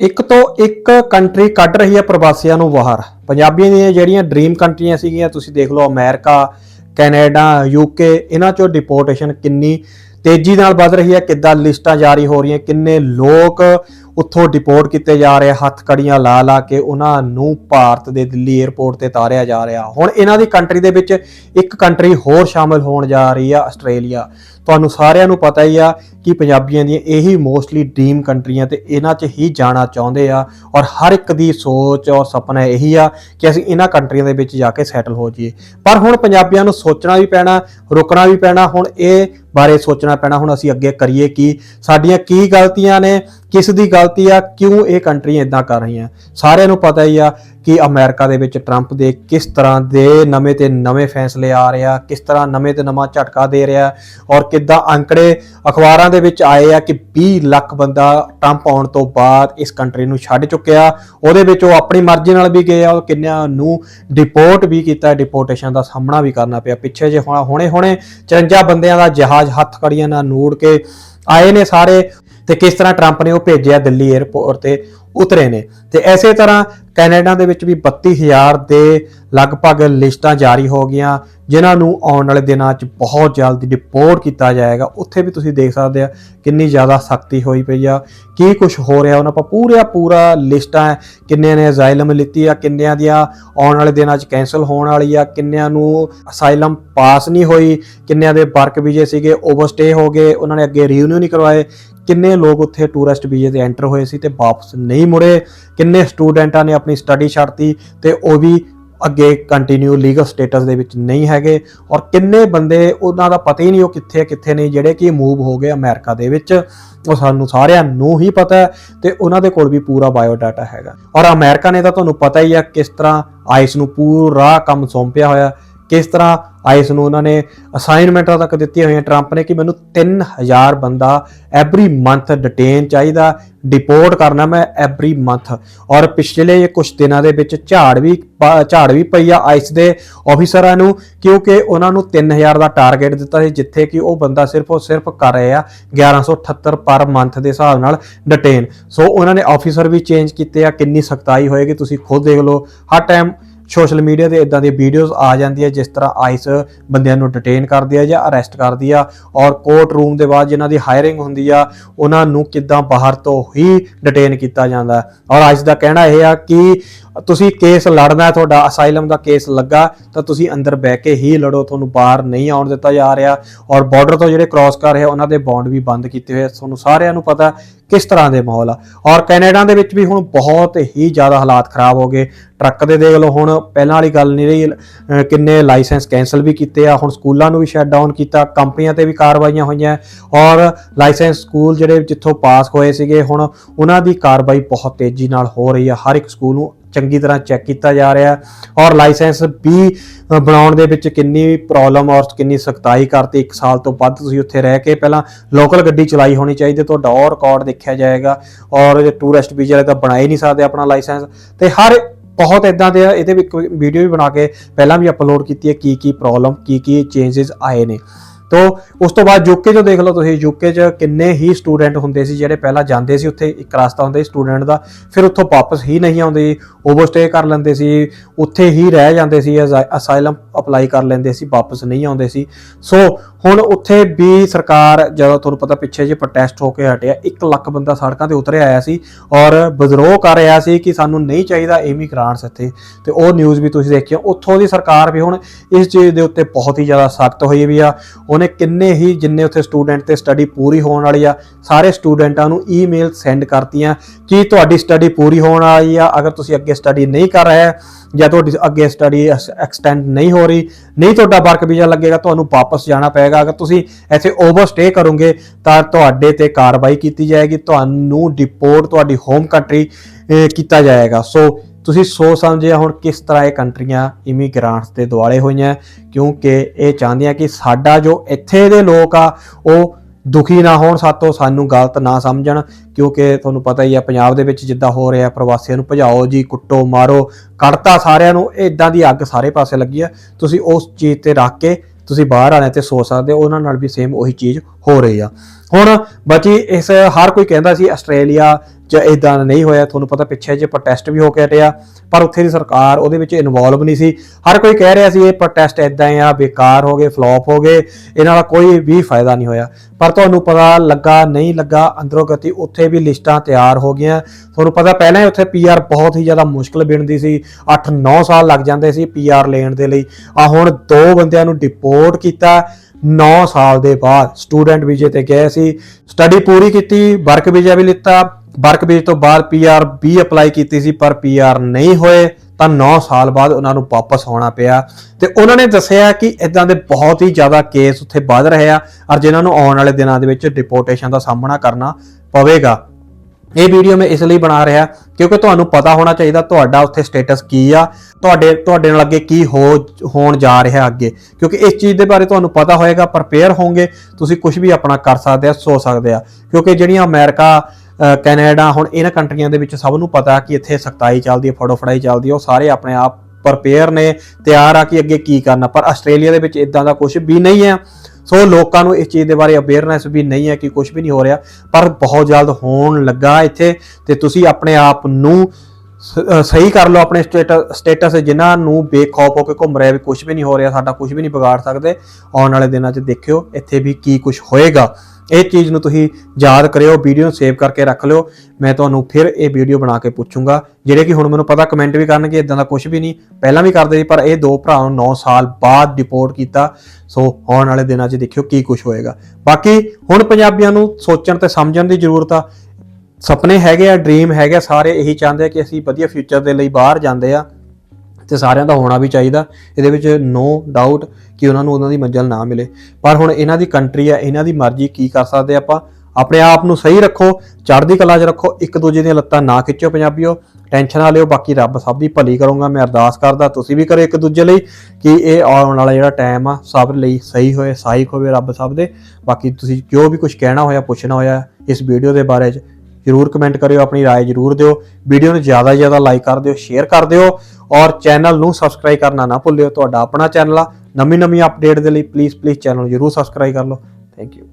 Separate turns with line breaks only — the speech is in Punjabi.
ਇੱਕ ਤੋਂ ਇੱਕ ਕੰਟਰੀ ਕੱਢ ਰਹੀ ਹੈ ਪ੍ਰਵਾਸੀਆਂ ਨੂੰ ਬਾਹਰ ਪੰਜਾਬੀਆਂ ਦੀਆਂ ਜਿਹੜੀਆਂ ਡ੍ਰੀਮ ਕੰਟਰੀਆਂ ਸੀਗੀਆਂ, ਤੁਸੀਂ ਦੇਖ ਲਓ ਅਮਰੀਕਾ, ਕੈਨੇਡਾ ਯੂਕੇ ਇਹਨਾਂ ਚੋਂ ਡਿਪੋਰਟੇਸ਼ਨ ਕਿੰਨੀ ਤੇਜ਼ੀ ਨਾਲ ਵੱਧ ਰਹੀ ਹੈ, ਕਿੱਦਾਂ ਲਿਸਟਾਂ ਜਾਰੀ ਹੋ ਰਹੀਆਂ, ਕਿੰਨੇ ਲੋਕ ਉੱਥੋਂ ਡਿਪੋਰਟ ਕੀਤੇ ਜਾ ਰਹੇ, ਹੱਥ ਕੜੀਆਂ ਲਾ ਲਾ ਕੇ ਉਹਨਾਂ ਨੂੰ ਭਾਰਤ ਦੇ ਦਿੱਲੀ 에ਅਰਪੋਰਟ ਤੇ ਤਾਰਿਆ ਜਾ ਰਿਹਾ। ਹੁਣ ਇਹਨਾਂ ਦੀ ਕੰਟਰੀ ਦੇ ਵਿੱਚ ਇੱਕ ਕੰਟਰੀ ਹੋਰ ਸ਼ਾਮਲ ਹੋਣ ਜਾ ਰਹੀ ਆ, ਆਸਟ੍ਰੇਲੀਆ। ਤੁਹਾਨੂੰ ਸਾਰਿਆਂ ਨੂੰ ਪਤਾ ਹੀ ਆ ਕਿ ਪੰਜਾਬੀਆਂ ਦੀਆਂ ਇਹੀ ਮੋਸਟਲੀ ਡ੍ਰੀਮ ਕੰਟਰੀਆਂ ਤੇ ਇਹਨਾਂ 'ਚ ਹੀ ਜਾਣਾ ਚਾਹੁੰਦੇ ਆ ਔਰ ਹਰ ਇੱਕ ਦੀ ਸੋਚ ਔਰ ਸੁਪਨਾ ਇਹੀ ਆ ਕਿ ਅਸੀਂ ਇਹਨਾਂ ਕੰਟਰੀਆਂ ਦੇ ਵਿੱਚ ਜਾ ਕੇ ਸੈਟਲ ਹੋ ਜਾਈਏ। ਪਰ ਹੁਣ ਪੰਜਾਬੀਆਂ ਨੂੰ ਸੋਚਣਾ ਵੀ ਪੈਣਾ, ਰੁਕਣਾ ਵੀ ਪੈਣਾ, ਹੁਣ ਇਹ ਬਾਰੇ ਸੋਚਣਾ ਪੈਣਾ, ਹੁਣ ਅਸੀਂ ਅੱਗੇ ਕਰੀਏ ਕੀ? ਸਾਡੀਆਂ ਕੀ ਗਲਤੀਆਂ ਨੇ, ਕਿਸ ਦੀ ਗਲਤੀ ਆ, ਕਿਉਂ ਇਹ ਕੰਟਰੀਆਂ ਇਦਾਂ ਕਰ ਰਹੀਆਂ? ਸਾਰਿਆਂ ਨੂੰ ਪਤਾ ਹੀ ਆ ਕਿ ਅਮਰੀਕਾ ਦੇ ਵਿੱਚ ਟਰੰਪ ਦੇ ਕਿਸ ਤਰ੍ਹਾਂ ਦੇ ਨਵੇਂ ਤੇ ਨਵੇਂ ਫੈਸਲੇ ਆ ਰਿਹਾ, ਕਿਸ ਤਰ੍ਹਾਂ ਨਵੇਂ ਤੇ ਨਵਾਂ ਝਟਕਾ ਦੇ ਰਿਹਾ ਔਰ ਕਿੱਦਾਂ ਅੰਕੜੇ ਅਖਬਾਰਾਂ ਦੇ ਵਿੱਚ ਆਏ ਆ ਕਿ 20 ਲੱਖ ਬੰਦਾ ਟਰੰਪ ਆਉਣ ਤੋਂ ਬਾਅਦ ਇਸ ਕੰਟਰੀ ਨੂੰ ਛੱਡ ਚੁੱਕਿਆ। ਉਹਦੇ ਵਿੱਚ ਉਹ ਆਪਣੀ ਮਰਜ਼ੀ ਨਾਲ ਵੀ ਗਏ ਆ, ਉਹ ਕਿੰਨਿਆਂ ਨੂੰ ਡਿਪੋਰਟ ਵੀ ਕੀਤਾ ਡਿਪੋਰਟੇਸ਼ਨ ਦਾ ਸਾਹਮਣਾ ਵੀ ਕਰਨਾ ਪਿਆ। ਪਿੱਛੇ ਜੇ ਹੁਣੇ ਹੁਣੇ 54 ਬੰਦਿਆਂ ਦਾ ਜਹਾਜ਼ ਹੱਥ ਕੜੀਆਂ ਨਾਲ ਨੂੜ ਕੇ ਆਏ ਨੇ ਸਾਰੇ ਤੇ ਕਿਸ ਤਰ੍ਹਾਂ ਟਰੰਪ ਨੇ ਉਹ ਭੇਜਿਆ ਦਿੱਲੀ 에ਅਰਪੋਰਟ ਤੇ ਉਤਰੇ ਨੇ। ਤੇ ਐਸੇ ਤਰ੍ਹਾਂ ਕੈਨੇਡਾ ਦੇ ਵਿੱਚ ਵੀ 32000 ਦੇ ਲਗਭਗ ਲਿਸਟਾਂ ਜਾਰੀ ਹੋ ਗਈਆਂ, ਜਿਨ੍ਹਾਂ ਨੂੰ ਆਉਣ ਵਾਲੇ ਦਿਨਾਂ 'ਚ ਬਹੁਤ ਜਲਦੀ ਡਿਪੋਰਟ ਕੀਤਾ ਜਾਏਗਾ। ਉੱਥੇ ਵੀ ਤੁਸੀਂ ਦੇਖ ਸਕਦੇ ਆ ਕਿੰਨੀ ਜ਼ਿਆਦਾ ਸਖਤੀ ਹੋਈ ਪਈ ਆ। ਕੀ ਕੁਝ ਹੋ ਰਿਹਾ, ਉਹਨਾਂ ਆਪਾਂ ਪੂਰਾ ਪੂਰਾ ਲਿਸਟਾਂ ਕਿੰਨਿਆਂ ਨੇ ਅਸਾਈਲਮ ਲਿੱਤੀ ਆ, ਕਿੰਨਿਆਂ ਦੀਆਂ ਆਉਣ ਵਾਲੇ ਦਿਨਾਂ 'ਚ ਕੈਨਸਲ ਹੋਣ ਵਾਲੀ ਆ, ਕਿੰਨਿਆਂ ਨੂੰ ਅਸਾਈਲਮ ਪਾਸ ਨਹੀਂ ਹੋਈ, ਕਿੰਨਿਆਂ ਦੇ ਵਰਕ ਵੀਜ਼ੇ ਸੀਗੇ ਓਵਰਸਟੇ ਹੋ ਗਏ, ਉਹਨਾਂ ਨੇ ਅੱਗੇ ਰੀਨਿਊ ਨਹੀਂ ਕਰਵਾਏ, ਕਿੰਨੇ ਲੋਕ ਉੱਥੇ ਟੂਰਿਸਟ ਵੀਜ਼ੇ ਤੇ ਐਂਟਰ ਹੋਏ ਸੀ ਤੇ ਵਾਪਸ ਨਹੀਂ ਮੁੜੇ, ਕਿੰਨੇ ਸਟੂਡੈਂਟਾਂ ਨੇ ਆਪਣੀ ਸਟੱਡੀ ਛੱਡਤੀ ਤੇ ਉਹ ਵੀ ਅੱਗੇ ਕੰਟੀਨਿਊ ਲੀਗਲ ਸਟੇਟਸ ਦੇ ਵਿੱਚ ਨਹੀਂ ਹੈਗੇ। ਔਰ ਕਿੰਨੇ ਬੰਦੇ ਉਹਨਾਂ ਦਾ ਪਤਾ ਹੀ ਨਹੀਂ ਉਹ ਕਿੱਥੇ ਕਿੱਥੇ ਨਹੀਂ, ਜਿਹੜੇ ਕਿ ਮੂਵ ਹੋ ਗਏ ਅਮਰੀਕਾ ਦੇ ਵਿੱਚ, ਉਹ ਸਾਨੂੰ ਸਾਰਿਆਂ ਨੂੰ ਹੀ ਪਤਾ ਹੈ ਤੇ ਉਹਨਾਂ ਦੇ ਕੋਲ ਵੀ ਪੂਰਾ ਬਾਇਓ ਡਾਟਾ ਹੈਗਾ। ਔਰ ਅਮਰੀਕਾ ਨੇ ਤਾਂ ਤੁਹਾਨੂੰ ਪਤਾ ਹੀ ਆ ਕਿਸ ਤਰ੍ਹਾਂ ਆਈਸ ਨੂੰ ਪੂਰਾ ਕੰਮ ਸੌਂਪਿਆ ਹੋਇਆ, ਕਿਸ ਤਰ੍ਹਾਂ ਆਈਸ ਨੂੰ ਉਹਨਾਂ ਨੇ ਅਸਾਈਨਮੈਂਟਾਂ ਤੱਕ ਦਿੱਤੀਆਂ ਹੋਈਆਂ। ਟਰੰਪ ਨੇ ਕਿ ਮੈਨੂੰ 3000 ਬੰਦਾ ਐਵਰੀ ਮੰਥ ਡਿਟੇਨ ਚਾਹੀਦਾ ਡਿਪੋਰਟ ਕਰਨਾ ਮੈਂ ਐਵਰੀ ਮੰਥ ਔਰ ਪਿਛਲੇ ਕੁਝ ਦਿਨਾਂ ਦੇ ਵਿੱਚ ਝਾੜ ਵੀ ਝਾੜ ਵੀ ਪਈ ਆ ਆਈਸ ਦੇ ਆਫੀਸਰਾਂ ਨੂੰ, ਕਿਉਂਕਿ ਉਹਨਾਂ ਨੂੰ 3000 ਦਾ ਟਾਰਗੇਟ ਦਿੱਤਾ ਸੀ, ਜਿੱਥੇ ਕਿ ਉਹ ਬੰਦਾ ਸਿਰਫ ਉਹ ਸਿਰਫ ਕਰ ਰਹੇ ਆ 1178 ਪਰ ਮੰਥ ਦੇ ਹਿਸਾਬ ਨਾਲ ਡਿਟੇਨ ਸੋ ਉਹਨਾਂ ਨੇ ਆਫੀਸਰ ਵੀ ਚੇਂਜ ਕੀਤੇ ਆ, ਕਿੰਨੀ ਸਖਤਾਈ ਹੋਏਗੀ ਤੁਸੀਂ ਖੁਦ ਦੇਖ ਲਓ। ਹਰ ਟਾਈਮ ਸੋਸ਼ਲ ਮੀਡੀਆ ਤੇ ਇਦਾਂ ਦੀ ਵੀਡੀਓਜ਼ ਆ ਜਾਂਦੀਆਂ, ਜਿਸ ਤਰ੍ਹਾਂ ਆਈਸ ਬੰਦਿਆਂ ਨੂੰ ਡਿਟੇਨ ਕਰਦੀ ਆ ਜਾਂ ਅਰੈਸਟ ਕਰਦੀ ਆ ਔਰ ਕੋਰਟ ਰੂਮ ਦੇ ਬਾਅਦ ਜਿਨ੍ਹਾਂ ਦੀ ਹਾਇਰਿੰਗ ਹੁੰਦੀ ਆ, ਉਹਨਾਂ ਨੂੰ ਕਿੱਦਾਂ ਬਾਹਰ ਤੋਂ ਹੀ ਡਿਟੇਨ ਕੀਤਾ ਜਾਂਦਾ। ਔਰ ਆਈਸ ਦਾ ਕਹਿਣਾ ਇਹ ਆ ਕਿ ਤੁਸੀਂ ਕੇਸ ਲੜਨਾ ਤੁਹਾਡਾ ਅਸਾਈਲਮ ਦਾ ਕੇਸ ਲੱਗਾ ਤਾਂ ਤੁਸੀਂ ਅੰਦਰ ਬਹਿ ਕੇ ਹੀ ਲੜੋ ਤੁਹਾਨੂੰ ਬਾਹਰ ਨਹੀਂ ਆਉਣ ਦਿੱਤਾ ਜਾ ਰਿਹਾ। ਔਰ ਬਾਰਡਰ ਤੋਂ ਜਿਹੜੇ ਕ੍ਰਾਸ ਕਰ ਰਹੇ ਆ, ਉਹਨਾਂ ਦੇ ਬੌਂਡ ਵੀ ਬੰਦ ਕੀਤੇ ਹੋਏ ਤੁਹਾਨੂੰ ਸਾਰਿਆਂ ਨੂੰ ਪਤਾ ਕਿਸ ਤਰ੍ਹਾਂ ਦੇ ਮਾਹੌਲ ਆ। ਔਰ ਕੈਨੇਡਾ ਦੇ ਵਿੱਚ ਵੀ ਹੁਣ ਬਹੁਤ ਹੀ ਜ਼ਿਆਦਾ ਹਾਲਾਤ ਖਰਾਬ ਹੋ ਗਏ। ਟਰੱਕ ਦੇ ਦੇਖ ਲਓ ਹੁਣ ਪਹਿਲਾਂ ਵਾਲੀ ਗੱਲ ਨਹੀਂ ਰਹੀ ਕਿੰਨੇ ਲਾਇਸੈਂਸ ਕੈਨਸਲ ਵੀ ਕੀਤੇ ਆ। ਹੁਣ ਸਕੂਲਾਂ ਨੂੰ ਵੀ ਸ਼ਟ ਡਾਊਨ ਕੀਤਾ ਕੰਪਨੀਆਂ ਤੇ ਵੀ ਕਾਰਵਾਈਆਂ ਹੋਈਆਂ। ਔਰ ਲਾਇਸੈਂਸ ਸਕੂਲ ਜਿਹੜੇ ਜਿੱਥੋਂ ਪਾਸ ਹੋਏ ਸੀਗੇ ਹੁਣ ਉਹਨਾਂ ਦੀ ਕਾਰਵਾਈ ਬਹੁਤ ਤੇਜ਼ੀ ਨਾਲ ਹੋ ਰਹੀ ਆ। ਹਰ ਇੱਕ ਸਕੂਲ ਨੂੰ ਚੰਗੀ ਤਰ੍ਹਾਂ ਚੈੱਕ ਕੀਤਾ ਜਾ ਰਿਹਾ ਔਰ ਲਾਇਸੈਂਸ ਵੀ ਬਣਾਉਣ ਦੇ ਵਿੱਚ ਕਿੰਨੀ ਪ੍ਰੋਬਲਮ ਔਰ ਕਿੰਨੀ ਸਖਤਾਈ ਕਰਤੀ। 1 ਸਾਲ ਤੋਂ ਵੱਧ ਤੁਸੀਂ ਉੱਥੇ ਰਹਿ ਕੇ ਪਹਿਲਾਂ ਲੋਕਲ ਗੱਡੀ ਚਲਾਈ ਹੋਣੀ ਚਾਹੀਦੀ ਤੁਹਾਡਾ ਔਰ ਰਿਕਾਰਡ ਦੇਖਿਆ ਜਾਏਗਾ ਔਰ ਟੂਰਿਸਟ ਵੀਜ਼ੇ ਵਾਲੇ ਤਾਂ ਬਣਾ ਹੀ ਨਹੀਂ ਸਕਦੇ ਆਪਣਾ ਲਾਇਸੈਂਸ। ਤੇ ਹਰ ਬਹੁਤ ਇਦਾਂ ਦੇ ਆ, ਇਹਦੇ ਵਿੱਚ ਵੀਡੀਓ ਵੀ ਬਣਾ ਕੇ ਪਹਿਲਾਂ ਵੀ ਅਪਲੋਡ ਕੀਤੀ ਹੈ ਕੀ ਕੀ ਪ੍ਰੋਬਲਮ ਕੀ ਕੀ ਚੇਂਜਸ ਆਏ ਨੇ। ਤੋ ਉਸ ਤੋਂ ਬਾਅਦ ਯੂਕੇ ਚੋਂ ਦੇਖ ਲਓ ਤੁਸੀਂ ਯੂਕੇ 'ਚ ਕਿੰਨੇ ਹੀ ਸਟੂਡੈਂਟ ਹੁੰਦੇ ਸੀ, ਜਿਹੜੇ ਪਹਿਲਾਂ ਜਾਂਦੇ ਸੀ ਉੱਥੇ, ਇੱਕ ਰਸਤਾ ਹੁੰਦਾ ਸੀ ਸਟੂਡੈਂਟ ਦਾ, ਫਿਰ ਉੱਥੋਂ ਵਾਪਸ ਹੀ ਨਹੀਂ ਆਉਂਦੇ ਓਵਰਸਟੇ ਕਰ ਲੈਂਦੇ ਸੀ, ਉੱਥੇ ਹੀ ਰਹਿ ਜਾਂਦੇ ਸੀ ਅਸਾਈਲਮ ਅਪਲਾਈ ਕਰ ਲੈਂਦੇ ਸੀ, ਵਾਪਸ ਨਹੀਂ ਆਉਂਦੇ ਸੀ। ਸੋ ਹੁਣ ਉੱਥੇ ਵੀ ਸਰਕਾਰ, ਜਦੋਂ ਤੁਹਾਨੂੰ ਪਤਾ ਪਿੱਛੇ ਜੇ ਪ੍ਰੋਟੈਸਟ ਹੋ ਕੇ ਹਟਿਆ 1 ਲੱਖ ਬੰਦਾ ਸੜਕਾਂ ਤੇ ਉਤਰਿਆ ਆਇਆ ਸੀ, ਔਰ ਵਿਦਰੋਹ ਕਰ ਰਿਹਾ ਸੀ ਕਿ ਸਾਨੂੰ ਨਹੀਂ ਚਾਹੀਦਾ ਇਮੀਗ੍ਰਾਂਟਸ ਇੱਥੇ। ਤੇ ਉਹ ਨਿਊਜ਼ ਵੀ ਤੁਸੀਂ ਦੇਖਿਓ ਉੱਥੋਂ ਦੀ ਸਰਕਾਰ ਵੀ ਹੁਣ ਇਸ ਚੀਜ਼ ਦੇ ਉੱਤੇ ਬਹੁਤ ਹੀ ਜ਼ਿਆਦਾ ਸਖਤ ਹੋਈ ਵੀ ਆ। ਉਹਨੇ ਕਿੰਨੇ ਹੀ ਜਿੰਨੇ ਉੱਥੇ ਸਟੂਡੈਂਟ ਤੇ ਸਟੱਡੀ ਪੂਰੀ ਹੋਣ ਵਾਲੀ ਆ, ਸਾਰੇ ਸਟੂਡੈਂਟਾਂ ਨੂੰ ਈਮੇਲ ਸੈਂਡ ਕਰਤੀਆਂ ਕਿ ਤੁਹਾਡੀ ਸਟੱਡੀ ਪੂਰੀ ਹੋਣ ਵਾਲੀ ਆ, ਅਗਰ ਤੁਸੀਂ ਅੱਗੇ ਸਟੱਡੀ ਨਹੀਂ ਕਰ ਰਹੇ, ਜਾਂ ਤੁਹਾਡੀ ਅੱਗੇ ਸਟੱਡੀ ਐਕਸਟੈਂਡ ਨਹੀਂ ਹੋ ਰਹੀ, ਨਹੀਂ ਤੁਹਾਡਾ ਵਰਕ ਵੀਜ਼ਾ ਲੱਗੇਗਾ, ਤੁਹਾਨੂੰ ਵਾਪਸ ਜਾਣਾ ਪਏਗਾ। ਅਗਰ ਤੁਸੀਂ ਇੱਥੇ ਓਵਰਸਟੇ ਕਰੋਗੇ, ਤਾਂ ਤੁਹਾਡੇ ਤੇ ਕਾਰਵਾਈ ਕੀਤੀ ਜਾਏਗੀ, ਤੁਹਾਨੂੰ ਡਿਪੋਰਟ ਤੁਹਾਡੀ ਹੋਮ ਕੰਟਰੀ ਕੀਤਾ ਜਾਏਗਾ। ਸੋ ਤੁਸੀਂ ਸੋਚ ਸਮਝਿਆ ਹੁਣ ਕਿਸ ਤਰ੍ਹਾਂ ਇਹ ਕੰਟਰੀਆਂ ਇਮੀਗ੍ਰਾਂਟਸ ਦੇ ਦੁਆਲੇ ਹੋਈਆਂ, ਕਿਉਂਕਿ ਇਹ ਚਾਹੁੰਦੀਆਂ ਕਿ ਸਾਡਾ ਜੋ ਇੱਥੇ ਦੇ ਲੋਕ ਆ, ਉਹ ਦੁਖੀ ਨਾ ਹੋਣ, ਸਾਤੋਂ ਸਾਨੂੰ ਗਲਤ ਨਾ ਸਮਝਣ, ਕਿਉਂਕਿ ਤੁਹਾਨੂੰ ਪਤਾ ਹੀ ਆ ਪੰਜਾਬ ਦੇ ਵਿੱਚ ਜਿੱਦਾਂ ਹੋ ਰਿਹਾ, ਪ੍ਰਵਾਸੀਆਂ ਨੂੰ ਭਜਾਓ ਜੀ, ਕੁੱਟੋ, ਮਾਰੋ ਕੱਢਤਾ ਸਾਰਿਆਂ ਨੂੰ ਇਦਾਂ ਦੀ ਅੱਗ ਸਾਰੇ ਪਾਸੇ ਲੱਗੀ ਆ। ਤੁਸੀਂ ਉਸ ਚੀਜ਼ ਤੇ ਰੱਖ ਕੇ ਤੁਸੀਂ ਬਾਹਰ ਆਣੇ ਤੇ ਸੋਚ ਸਕਦੇ ਹੋ, ਉਹਨਾਂ ਨਾਲ ਵੀ ਸੇਮ ਉਹੀ ਚੀਜ਼ ਹੋ ਰਹੀ ਆ। ਹੁਣ ਬਚੀ ਇਸ, ਹਰ ਕੋਈ ਕਹਿੰਦਾ ਸੀ, ਆਸਟ੍ਰੇਲੀਆ ਜਾਂ ਇਦਾਂ ਨਹੀਂ ਹੋਇਆ, ਤੁਹਾਨੂੰ ਪਤਾ ਪਿੱਛੇ ਜੇ ਪ੍ਰੋਟੈਸਟ ਵੀ ਹੋ ਕੇ ਹਟਿਆ ਪਰ ਉੱਥੇ ਦੀ ਸਰਕਾਰ ਉਹਦੇ ਵਿੱਚ ਇਨਵੋਲਵ ਨਹੀਂ ਸੀ। ਹਰ ਕੋਈ ਕਹਿ ਰਿਹਾ ਸੀ, ਇਹ ਪ੍ਰੋਟੈਸਟ ਇਦਾਂ ਆ, ਬੇਕਾਰ ਹੋ ਗਏ ਫਲॉप ਹੋ ਗਏ, ਇਹਨਾਂ ਦਾ ਕੋਈ ਵੀ ਫਾਇਦਾ ਨਹੀਂ ਹੋਇਆ। ਪਰ ਤੁਹਾਨੂੰ ਪਤਾ ਲੱਗਾ, ਨਹੀਂ ਲੱਗਾ, ਅੰਦਰੋਂ ਗਤੀ ਉੱਥੇ ਵੀ ਲਿਸਟਾਂ ਤਿਆਰ ਹੋ ਗਈਆਂ। ਤੁਹਾਨੂੰ ਪਤਾ ਪਹਿਲਾਂ ਹੀ ਉੱਥੇ ਪੀਆਰ ਬਹੁਤ ਹੀ ਜ਼ਿਆਦਾ ਮੁਸ਼ਕਲ ਬਣਦੀ ਸੀ। 8-9 ਸਾਲ ਲੱਗ ਜਾਂਦੇ ਸੀ ਪੀਆਰ ਲੈਣ ਦੇ ਲਈ। ਆ ਹੁਣ ਦੋ ਬੰਦਿਆਂ ਨੂੰ ਡਿਪੋਰਟ ਕੀਤਾ। 9 ਸਾਲ ਦੇ ਬਾਅਦ ਸਟੂਡੈਂਟ ਵੀਜ਼ੇ ਤੇ ਗਏ ਸੀ। ਸਟੱਡੀ ਪੂਰੀ ਕੀਤੀ ਵਰਕ ਵੀਜ਼ਾ ਵੀ ਲਿੱਤਾ। ਵਰਕ ਵੀਜ਼ੇ ਤੋਂ ਬਾਅਦ ਪੀਆਰ ਵੀ ਅਪਲਾਈ ਕੀਤੀ ਸੀ, ਪਰ ਪੀਆਰ ਨਹੀਂ ਹੋਏ, ਤਾਂ 9 ਸਾਲ ਬਾਅਦ ਉਹਨਾਂ ਨੂੰ ਵਾਪਸ ਆਉਣਾ ਪਿਆ। ਤੇ ਉਹਨਾਂ ਨੇ ਦੱਸਿਆ ਕਿ ਇਦਾਂ ਦੇ ਬਹੁਤ ਹੀ ਜ਼ਿਆਦਾ ਕੇਸ ਉੱਥੇ ਵੱਧ ਰਹੇ ਆ, ਔਰ ਜਿਨ੍ਹਾਂ ਨੂੰ ਆਉਣ ਵਾਲੇ ਦਿਨਾਂ ਦੇ ਵਿੱਚ ਡਿਪੋਰਟੇਸ਼ਨ ਦਾ ਸਾਹਮਣਾ ਕਰਨਾ ਪਵੇਗਾ। ਇਹ ਵੀਡੀਓ ਮੈਂ ਇਸ ਲਈ ਬਣਾ ਰਿਹਾ, ਕਿਉਂਕਿ ਤੁਹਾਨੂੰ ਪਤਾ ਹੋਣਾ ਚਾਹੀਦਾ ਤੁਹਾਡਾ ਉੱਥੇ ਸਟੇਟਸ ਕੀ ਆ, ਤੁਹਾਡੇ ਤੁਹਾਡੇ ਨਾਲ ਅੱਗੇ ਕੀ ਹੋ, ਹੋਣ ਜਾ ਰਿਹਾ ਅੱਗੇ। ਕਿਉਂਕਿ ਇਸ ਚੀਜ਼ ਦੇ ਬਾਰੇ ਤੁਹਾਨੂੰ ਪਤਾ ਹੋਏਗਾ ਪ੍ਰਪੇਅਰ ਹੋਵੋਗੇ, ਤੁਸੀਂ ਕੁਝ ਵੀ ਆਪਣਾ ਕਰ ਸਕਦੇ ਆ ਸੋਚ ਸਕਦੇ ਆ। ਕਿਉਂਕਿ ਜਿਹੜੀਆਂ ਅਮਰੀਕਾ ਕੈਨੇਡਾ, ਹੁਣ ਇਹਨਾਂ ਕੰਟਰੀਆਂ ਦੇ ਵਿੱਚ ਸਭ ਨੂੰ ਪਤਾ ਕਿ ਇੱਥੇ ਸਖਤਾਈ ਚੱਲਦੀ ਹੈ ਫੜੋ ਫੜਾਈ ਚੱਲਦੀ ਹੈ। ਉਹ ਸਾਰੇ ਆਪਣੇ ਆਪ ਪ੍ਰਪੇਅਰ ਨੇ, ਤਿਆਰ ਆ ਕਿ ਅੱਗੇ ਕੀ ਕਰਨਾ। ਪਰ ਆਸਟ੍ਰੇਲੀਆ ਦੇ ਵਿੱਚ ਇਦਾਂ ਦਾ ਕੁਝ ਵੀ ਨਹੀਂ ਹੈ। ਸੋ ਲੋਕਾਂ ਨੂੰ ਇਸ ਚੀਜ਼ ਦੇ ਬਾਰੇ ਅਵੇਅਰਨੈਸ ਵੀ ਨਹੀਂ ਹੈ ਕਿ ਕੁਝ ਵੀ ਨਹੀਂ ਹੋ ਰਿਹਾ। ਪਰ ਬਹੁਤ ਜਲਦ ਹੋਣ ਲੱਗਾ ਇੱਥੇ ਤੇ ਤੁਸੀਂ ਆਪਣੇ ਆਪ ਨੂੰ ਸਹੀ ਕਰ ਲਓ ਆਪਣੇ ਸਟੇਟਸ ਸਟੇਟਸ ਜਿਨ੍ਹਾਂ ਨੂੰ ਬੇਖੌਫ ਹੋ ਕੇ ਘੁੰਮ ਰਿਹਾ ਵੀ ਕੁਝ ਵੀ ਨਹੀਂ ਹੋ ਰਿਹਾ, ਸਾਡਾ ਕੁਝ ਵੀ ਨਹੀਂ ਵਿਗਾੜ ਸਕਦੇ, ਆਉਣ ਵਾਲੇ ਦਿਨਾਂ 'ਚ ਦੇਖਿਓ ਇੱਥੇ ਵੀ ਕੀ ਕੁਝ ਹੋਏਗਾ। ਇਹ ਚੀਜ਼ ਨੂੰ ਤੁਸੀਂ ਯਾਦ ਕਰਿਓ ਵੀਡੀਓ ਨੂੰ ਸੇਵ ਕਰਕੇ ਰੱਖ ਲਿਓ। ਮੈਂ ਤੁਹਾਨੂੰ ਫਿਰ ਇਹ ਵੀਡੀਓ ਬਣਾ ਕੇ ਪੁੱਛੂੰਗਾ, ਜਿਹੜੇ ਕਿ ਹੁਣ ਮੈਨੂੰ ਪਤਾ ਕਮੈਂਟ ਵੀ ਕਰਨਗੇ ਇਦਾਂ ਦਾ ਕੁਝ ਵੀ ਨਹੀਂ। ਪਹਿਲਾਂ ਵੀ ਕਰਦੇ ਸੀ, ਪਰ ਇਹ ਦੋ ਭਰਾ ਨੂੰ 9 ਸਾਲ ਬਾਅਦ ਡਿਪੋਰਟ ਕੀਤਾ। ਸੋ ਆਉਣ ਵਾਲੇ ਦਿਨਾਂ 'ਚ ਦੇਖਿਓ ਕੀ ਕੁਝ ਹੋਏਗਾ। ਬਾਕੀ ਹੁਣ ਪੰਜਾਬੀਆਂ ਨੂੰ ਸੋਚਣ ਤੇ ਸਮਝਣ ਦੀ ਜ਼ਰੂਰਤ ਆ। ਸੁਪਨੇ ਹੈਗੇ ਆ ਡ੍ਰੀਮ ਹੈਗੇ ਆ, ਸਾਰੇ ਇਹੀ ਚਾਹੁੰਦੇ ਆ ਕਿ ਅਸੀਂ ਵਧੀਆ ਫਿਊਚਰ ਦੇ ਲਈ ਬਾਹਰ ਜਾਂਦੇ ਆ ਤੇ ਸਾਰਿਆਂ ਦਾ ਹੋਣਾ ਵੀ ਚਾਹੀਦਾ। ਇਹਦੇ ਵਿੱਚ ਨੋ ਡਾਊਟ ਕਿ ਉਹਨਾਂ ਨੂੰ ਉਹਨਾਂ ਦੀ ਮੰਜ਼ਿਲ ਨਾ ਮਿਲੇ। ਪਰ ਹੁਣ ਇਹਨਾਂ ਦੀ ਕੰਟਰੀ ਆ ਇਹਨਾਂ ਦੀ ਮਰਜ਼ੀ ਕੀ ਕਰ ਸਕਦੇ ਆਪਾਂ? ਆਪਣੇ ਆਪ ਨੂੰ ਸਹੀ ਰੱਖੋ ਚੜ੍ਹਦੀ ਕਲਾ 'ਚ ਰੱਖੋ ਇੱਕ ਦੂਜੇ ਦੀਆਂ ਲੱਤਾਂ ਨਾ ਖਿੱਚੋ ਪੰਜਾਬੀਓ। ਟੈਨਸ਼ਨ ਨਾ ਲਿਓ ਬਾਕੀ ਰੱਬ ਸਭ ਦੀ ਭਲੀ ਕਰੂੰਗਾ ਮੈਂ ਅਰਦਾਸ ਕਰਦਾ ਤੁਸੀਂ ਵੀ ਕਰੋ ਇੱਕ ਦੂਜੇ ਲਈ ਕਿ ਇਹ ਆਉਣ ਵਾਲਾ ਜਿਹੜਾ ਟਾਈਮ ਆ ਸਭ ਲਈ ਸਹੀ ਹੋਏ ਸਹਾਇਕ ਹੋਵੇ ਰੱਬ ਸਭ ਦੇ। ਬਾਕੀ ਤੁਸੀਂ ਜੋ ਵੀ ਕੁਝ ਕਹਿਣਾ ਹੋਇਆ ਪੁੱਛਣਾ ਹੋਇਆ ਇਸ ਵੀਡੀਓ ਦੇ ਬਾਰੇ 'ਚ ਜਰੂਰ ਕਮੈਂਟ ਕਰਿਓ ਆਪਣੀ رائے ਜਰੂਰ ਦਿਓ ਵੀਡੀਓ ਨੂੰ ਜ਼ਿਆਦਾ ਤੋਂ ਜ਼ਿਆਦਾ ਲਾਈਕ ਕਰ ਦਿਓ ਸ਼ੇਅਰ ਕਰ ਦਿਓ ਔਰ ਚੈਨਲ ਨੂੰ ਸਬਸਕ੍ਰਾਈਬ ਕਰਨਾ ਨਾ ਭੁੱਲਿਓ ਤੁਹਾਡਾ ਆਪਣਾ ਚੈਨਲ ਆ ਨਵੀਂ ਨਵੀਂ ਅਪਡੇਟ ਦੇ ਲਈ ਪਲੀਜ਼ ਪਲੀਜ਼ ਚੈਨਲ ਨੂੰ ਜਰੂਰ ਸਬਸਕ੍ਰਾਈਬ ਕਰ ਲਓ ਥੈਂਕ ਯੂ